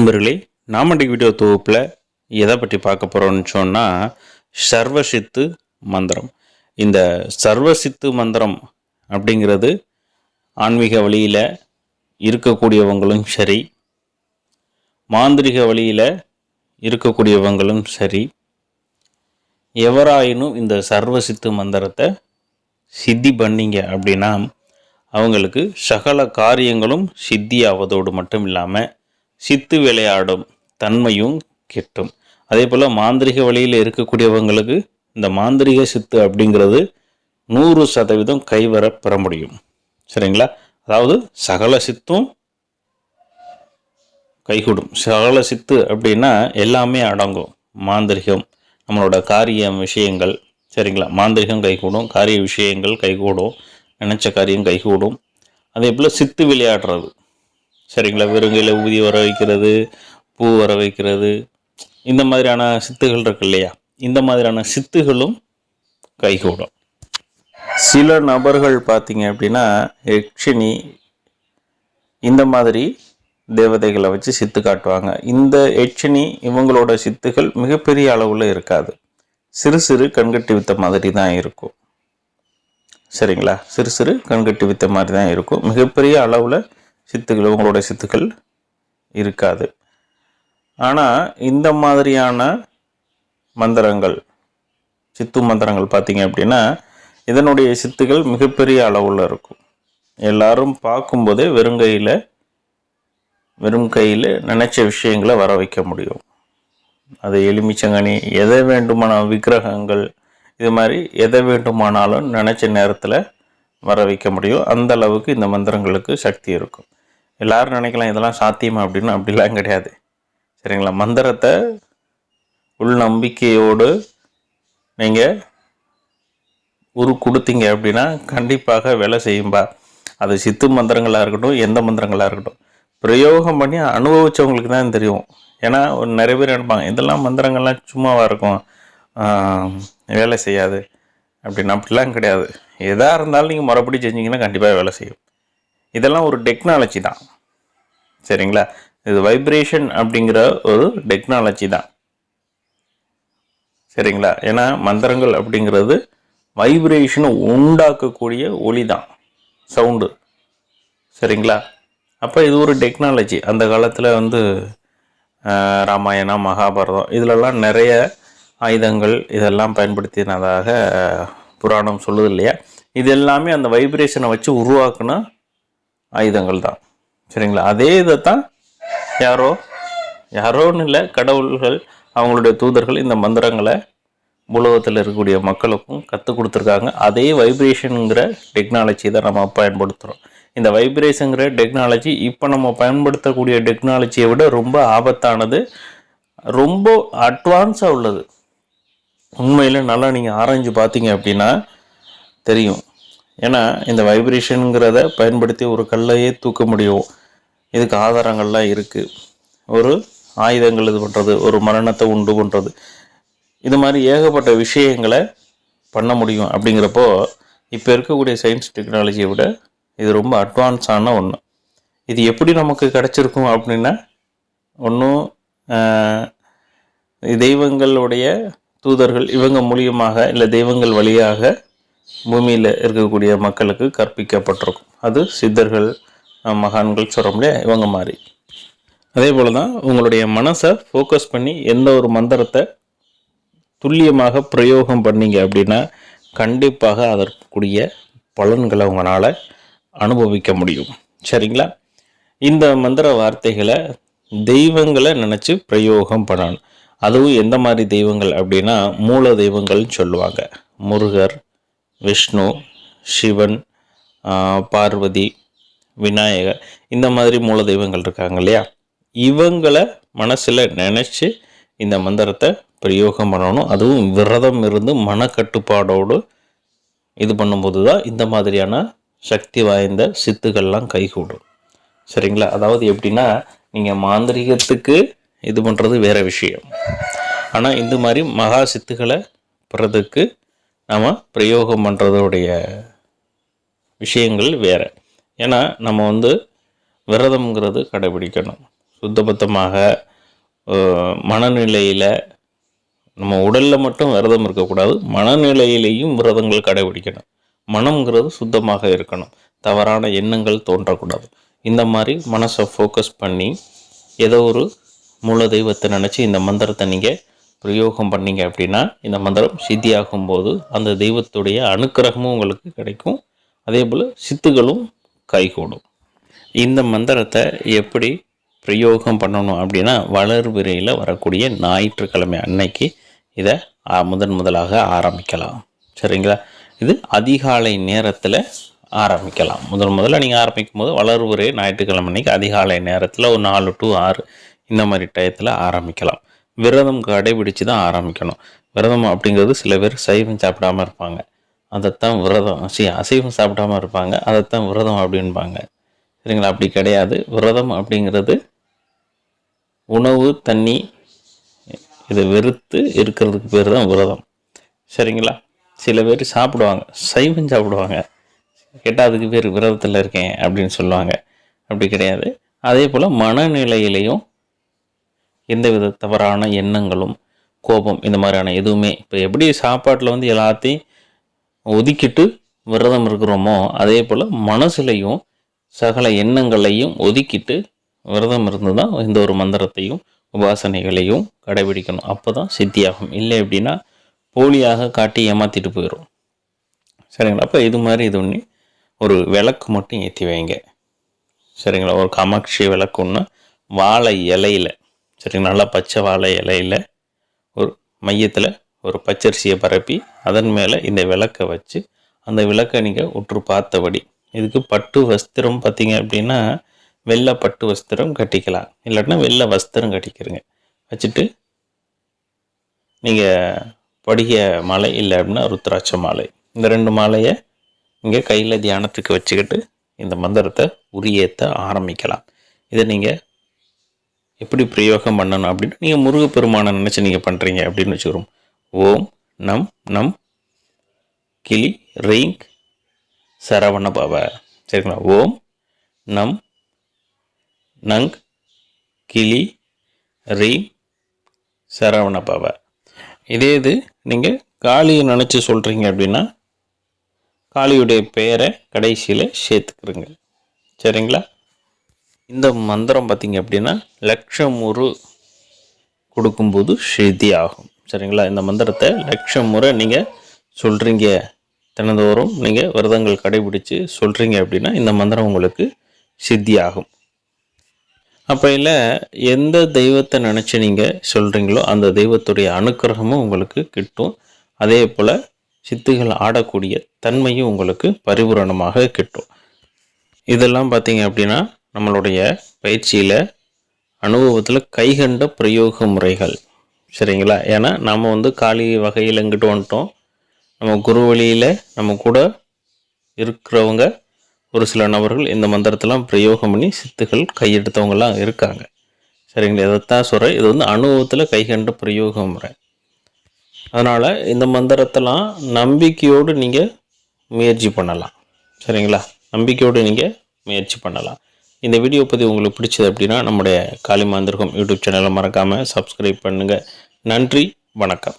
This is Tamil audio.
நண்பர்களே நாம் வீடியோ தொகுப்பில் எதை பற்றி பார்க்க போகிறோம்னு சொன்னால் சர்வசித்து மந்திரம். இந்த சர்வசித்து மந்திரம் அப்படிங்கிறது ஆன்மீக வழியில் இருக்கக்கூடியவங்களும் சரி மாந்திரிக வழியில் இருக்கக்கூடியவங்களும் சரி எவராயினும் இந்த சர்வசித்து மந்திரத்தை சித்தி பண்ணீங்க அப்படின்னா அவங்களுக்கு சகல காரியங்களும் சித்தியாவதோடு மட்டும் இல்லாமல் சித்து விளையாடும் தன்மையும் கிட்டும். அதே போல் மாந்திரிக வழியில் இருக்கக்கூடியவங்களுக்கு இந்த மாந்திரிக சித்து அப்படிங்கிறது நூறு சதவீதம் கைவர பெற முடியும். சரிங்களா? அதாவது சகல சித்தும் கைகூடும். சகல சித்து அப்படின்னா எல்லாமே அடங்கும். மாந்திரிகம் நம்மளோட காரியம் விஷயங்கள். சரிங்களா? மாந்திரிகம் கைகூடும் காரிய விஷயங்கள் கைகூடும் நினச்ச காரியம் கைகூடும். அதே போல் சித்து விளையாடுறது. சரிங்களா வெறுங்கையில் ஊதி வர வைக்கிறது பூ வர வைக்கிறது. இந்த மாதிரியான சித்துகள் இருக்கு இல்லையா? இந்த மாதிரியான சித்துகளும் கைகூடும். சில நபர்கள் பார்த்தீங்க அப்படின்னா யக்ஷினி இந்த மாதிரி தேவதைகளை வச்சு சித்து காட்டுவாங்க. இந்த எச்சினி இவங்களோட சித்துகள் மிகப்பெரிய அளவில் இருக்காது. சிறு சிறு கண்கட்டி வித்த மாதிரி தான் இருக்கும். சரிங்களா? சிறு சிறு கண்கட்டி வித்த மாதிரி தான் இருக்கும். மிகப்பெரிய அளவில் சித்துக்கள் உங்களுடைய சித்துக்கள் இருக்காது. ஆனால் இந்த மாதிரியான மந்திரங்கள் சித்து மந்திரங்கள் பார்த்தீங்க அப்படின்னா இதனுடைய சித்துகள் மிகப்பெரிய அளவில் இருக்கும். எல்லாரும் பார்க்கும்போதே வெறுங்கையில் வெறும் கையில் நினச்ச விஷயங்களை வர வைக்க முடியும். அது எலுமிச்சங்கனி எதை வேண்டுமான விக்கிரகங்கள் இது மாதிரி எதை வேண்டுமானாலும் நினச்ச நேரத்தில் வர வைக்க முடியும். அந்த அளவுக்கு இந்த மந்திரங்களுக்கு சக்தி இருக்கும். எல்லாரும் நினைக்கலாம் இதெல்லாம் சாத்தியமா அப்படின்னு அப்படிலாம் கிடையாது. சரிங்களா? மந்திரத்தை உள் நம்பிக்கையோடு நீங்கள் உரு கொடுத்தீங்க அப்படின்னா கண்டிப்பாக வேலை செய்யும்பா. அது சித்து மந்திரங்களாக இருக்கட்டும் எந்த மந்திரங்களாக இருக்கட்டும். பிரயோகம் பண்ணி அனுபவித்தவங்களுக்கு தான் தெரியும். ஏன்னா ஒரு நிறைய பேர் நினைப்பாங்க இதெல்லாம் மந்திரங்கள்லாம் சும்மாவாக இருக்கும். வேலை செய்யாது. அப்படின்னு அப்படிலாம் கிடையாது. எதாக இருந்தாலும் நீங்கள் முறைப்படி செஞ்சிங்கன்னா கண்டிப்பாக வேலை செய்யும். இதெல்லாம் ஒரு டெக்னாலஜி தான். சரிங்களா? இது வைப்ரேஷன் அப்படிங்கிற ஒரு டெக்னாலஜி தான். சரிங்களா? ஏன்னா மந்திரங்கள் அப்படிங்கிறது வைப்ரேஷனை உண்டாக்கக்கூடிய ஒளி தான். சவுண்டு சரிங்களா? அப்போ இது ஒரு டெக்னாலஜி அந்த காலத்தில் வந்து ராமாயணம் மகாபாரதம் இதிலெல்லாம் நிறைய ஆயுதங்கள் இதெல்லாம் பயன்படுத்தினதாக புராணம் சொல்லுது இல்லையா? இது எல்லாமே அந்த வைப்ரேஷனை வச்சு உருவாக்குன ஆயுதங்கள் தான் சரிங்களா? அதே இதை தான் யாரோ யாரோன்னு இல்லை கடவுள்கள் அவங்களுடைய தூதர்கள் இந்த மந்திரங்களை உலகத்தில் இருக்கக்கூடிய மக்களுக்கும் கற்றுக் கொடுத்துருக்காங்க. அதே வைப்ரேஷனுங்கிற டெக்னாலஜி தான் நம்ம பயன்படுத்துகிறோம் இந்த வைப்ரேஷனுங்கிற டெக்னாலஜி இப்போ நம்ம பயன்படுத்தக்கூடிய டெக்னாலஜியை விட ரொம்ப ஆபத்தானது. ரொம்ப அட்வான்ஸாக உள்ளது. உண்மையில் நல்லா நீங்கள் ஆராய்ஞ்சு பார்த்தீங்க அப்படின்னா தெரியும். ஏன்னா இந்த வைப்ரேஷனுங்கிறத பயன்படுத்தி ஒரு கல்லையே தூக்க முடியும். இதுக்கு ஆதாரங்கள்லாம் இருக்குது ஒரு ஆயுதங்கள் இது பண்ணுறது ஒரு மரணத்தை உண்டு பண்ணுறது இது மாதிரி ஏகப்பட்ட விஷயங்களை பண்ண முடியும் அப்படிங்கிறப்போ இப்போ இருக்கக்கூடிய சயின்ஸ் டெக்னாலஜியை விட இது ரொம்ப அட்வான்ஸான ஒன்று இது எப்படி நமக்கு கிடச்சிருக்கும் அப்படின்னா ஒன்றும் தெய்வங்களுடைய தூதர்கள் இவங்க மூலியமாக இல்லை தெய்வங்கள் வழியாக பூமியில் இருக்கக்கூடிய மக்களுக்கு கற்பிக்கப்பட்டிருக்கும். அது சித்தர்கள் மகான்கள் சொல்ல முடியாது இவங்க மாதிரி. அதே போல் தான் உங்களுடைய மனசை ஃபோக்கஸ் பண்ணி எந்த ஒரு மந்திரத்தை துல்லியமாக பிரயோகம் பண்ணீங்க அப்படின்னா கண்டிப்பாக அதற்குரிய பலன்களை உங்களால் அனுபவிக்க முடியும். சரிங்களா? இந்த மந்திர வார்த்தைகளை தெய்வங்களை நினச்சி பிரயோகம் பண்ணணும். அதுவும் எந்த மாதிரி தெய்வங்கள் அப்படின்னா மூல தெய்வங்கள்னு சொல்லுவாங்க. முருகர் விஷ்ணு சிவன் பார்வதி விநாயகர் இந்த மாதிரி மூல தெய்வங்கள் இருக்காங்க இல்லையா? இவங்களை மனசில் நினச்சி இந்த மந்திரத்தை பிரயோகம் பண்ணணும். அதுவும் விரதம் இருந்து மனக்கட்டுப்பாடோடு இது பண்ணும்போது தான் இந்த மாதிரியான சக்தி வாய்ந்த சித்துக்கள்லாம் கைகூடும். சரிங்களா? அதாவது எப்படின்னா நீங்கள் மாந்திரிகத்துக்கு இது பண்ணுறது வேறு விஷயம். ஆனால் இந்த மாதிரி மகா சித்துக்களை பெறதுக்கு நம்ம பிரயோகம் பண்ணுறதோடைய விஷயங்கள் வேறு. ஏன்னா நம்ம வந்து விரதம்ங்கிறது கடைபிடிக்கணும். சுத்தபத்தமாக மனநிலையில் நம்ம உடலில் மட்டும் விரதம் இருக்கக்கூடாது மனநிலையிலையும் விரதங்கள் கடைபிடிக்கணும். மனம்ங்கிறது சுத்தமாக இருக்கணும். தவறான எண்ணங்கள் தோன்றக்கூடாது. இந்த மாதிரி மனசை ஃபோக்கஸ் பண்ணி ஏதோ ஒரு மூல தெய்வத்தை நினச்சி இந்த மந்திரத்தை நீங்கள் பிரயோகம் பண்ணீங்க அப்படின்னா இந்த மந்திரம் சித்தியாகும் போது அந்த தெய்வத்துடைய அனுக்கிரகமும் உங்களுக்கு கிடைக்கும். அதே போல் சித்துகளும் கைகூடும். இந்த மந்திரத்தை எப்படி பிரயோகம் பண்ணணும் அப்படின்னா வளர்பிறையில் வரக்கூடிய ஞாயிற்றுக்கிழமை அன்னைக்கு இதை முதன் முதலாக ஆரம்பிக்கலாம். சரிங்களா? இது அதிகாலை நேரத்தில் ஆரம்பிக்கலாம். முதல் முதல்ல நீங்கள் ஆரம்பிக்கும் போது வளர்வுரை ஞாயிற்றுக்கிழமை அன்னைக்கு அதிகாலை நேரத்தில் ஒரு நாலு டு ஆறு இந்த மாதிரி டயத்தில் ஆரம்பிக்கலாம். விரதம் கடைபிடிச்சு தான் ஆரம்பிக்கணும். விரதம் அப்படிங்கிறது சில பேர் சைவம் சாப்பிடாம இருப்பாங்க. அதைத்தான் விரதம் சரி அசைவம் சாப்பிடாம இருப்பாங்க. அதைத்தான் விரதம் அப்படின்பாங்க. சரிங்களா? அப்படி கிடையாது. விரதம் அப்படிங்கிறது உணவு தண்ணி இதை வெறுத்து இருக்கிறதுக்கு பேர் தான் விரதம். சரிங்களா? சில பேர் சாப்பிடுவாங்க. சைவம் சாப்பிடுவாங்க. கேட்டால் அதுக்கு பேர் விரதத்தில் இருக்கேன் அப்படின்னு சொல்லுவாங்க. அப்படி கிடையாது. அதே போல் மனநிலையிலையும் எந்தவித தவறான எண்ணங்களும் கோபம் இந்த மாதிரியான எதுவுமே இப்போ எப்படி சாப்பாட்டில் வந்து எல்லாத்தையும் ஒதுக்கிட்டு விரதம் இருக்கிறோமோ அதே போல் மனசுலையும் சகல எண்ணங்களையும் ஒதுக்கிட்டு விரதம் இருந்து தான் இந்த ஒரு மந்திரத்தையும் உபாசனைகளையும் கடைபிடிக்கணும். அப்போ தான் சித்தியாகும். இல்லை அப்படின்னா போலியாக காட்டி ஏமாற்றிட்டு போயிடும் சரிங்களா? அப்போ இது மாதிரி இது ஒன்று ஒரு விளக்கு மட்டும் ஏற்றி வைங்க. சரிங்களா? ஒரு காமாட்சி விளக்கு ஒன்று வாழை இலையில சரிங்களா நல்லா பச்சை வாழை இலையில ஒரு மையத்தில் ஒரு பச்சரிசியை பரப்பி அதன் மேலே இந்த விளக்கை வச்சு அந்த விளக்கை நீங்கள் உற்று பார்த்தபடி இதுக்கு பட்டு வஸ்திரம் பார்த்தீங்க அப்படின்னா வெள்ளை பட்டு வஸ்திரம் கட்டிக்கலாம். இல்லாட்டினா வெள்ளை வஸ்திரம் கட்டிக்கிறங்க. வச்சுட்டு நீங்கள் படிக மாலை இல்லை அப்படின்னா ருத்ராட்ச மாலை. இந்த ரெண்டு மாலையை இங்கே கையில் தியானத்துக்கு வச்சுக்கிட்டு இந்த மந்திரத்தை உரியேற்ற ஆரம்பிக்கலாம். இதை நீங்கள் எப்படி பிரயோகம் பண்ணணும் அப்படின்னு நீங்கள் முருகப்பெருமானை நினச்சி நீங்கள் பண்ணுறீங்க அப்படின்னு வச்சுக்கிறோம். ஓம் நம் நம் கிளி ரீங் சரவண பவ சரிங்களா? ஓம் நம் நங் கிளி ரீம் சரவண பவ இதே இது நீங்கள் காளியை நினச்சி சொல்கிறீங்க அப்படின்னா காளியுடைய பெயரை கடைசியில் சேர்த்துக்கிறங்க. சரிங்களா? இந்த மந்திரம் பார்த்தீங்க அப்படின்னா லட்சம் முறு கொடுக்கும்போது ஸ்ருதி ஆகும். சரிங்களா? இந்த மந்திரத்தை லட்சம் முறை நீங்கள் சொல்கிறீங்க தினந்தோறும் நீங்கள் விரதங்கள் கடைபிடித்து சொல்கிறீங்க அப்படின்னா இந்த மந்திரம் உங்களுக்கு சித்தி ஆகும். அப்போ இல்லை எந்த தெய்வத்தை நினச்சி நீங்கள் சொல்கிறீங்களோ அந்த தெய்வத்துடைய அனுக்கிரகமும் உங்களுக்கு கிட்டும். அதே போல் சித்துகள் ஆடக்கூடிய தன்மையும் உங்களுக்கு பரிபூரணமாக கிட்டும். இதெல்லாம் பார்த்தீங்க அப்படின்னா நம்மளுடைய பயிற்சியில் அனுபவத்தில் கைகண்ட பிரயோக முறைகள். சரிங்களா? ஏன்னா நம்ம வந்து காளி வகையில் எங்கிட்டு வந்துட்டோம். நம்ம குரு வழியில் நம்ம கூட இருக்கிறவங்க ஒரு சில நபர்கள் இந்த மந்திரத்தெல்லாம் பிரயோகம் பண்ணி சித்துகள் கையெடுத்தவங்கலாம் இருக்காங்க. சரிங்களா? இதைத்தான் சொல்கிறேன் இது வந்து அனுபவத்தில் கைகண்ட பிரயோக முறை. அதனால் இந்த மந்திரத்தெல்லாம் நம்பிக்கையோடு நீங்கள் முயற்சி பண்ணலாம். சரிங்களா? நம்பிக்கையோடு நீங்கள் முயற்சி பண்ணலாம். இந்த வீடியோ பற்றி உங்களுக்கு பிடிச்சது அப்படின்னா நம்முடைய காளிமாந்திருகம் யூடியூப் சேனலை மறக்காமல் சப்ஸ்கிரைப் பண்ணுங்கள் நன்றி வணக்கம்.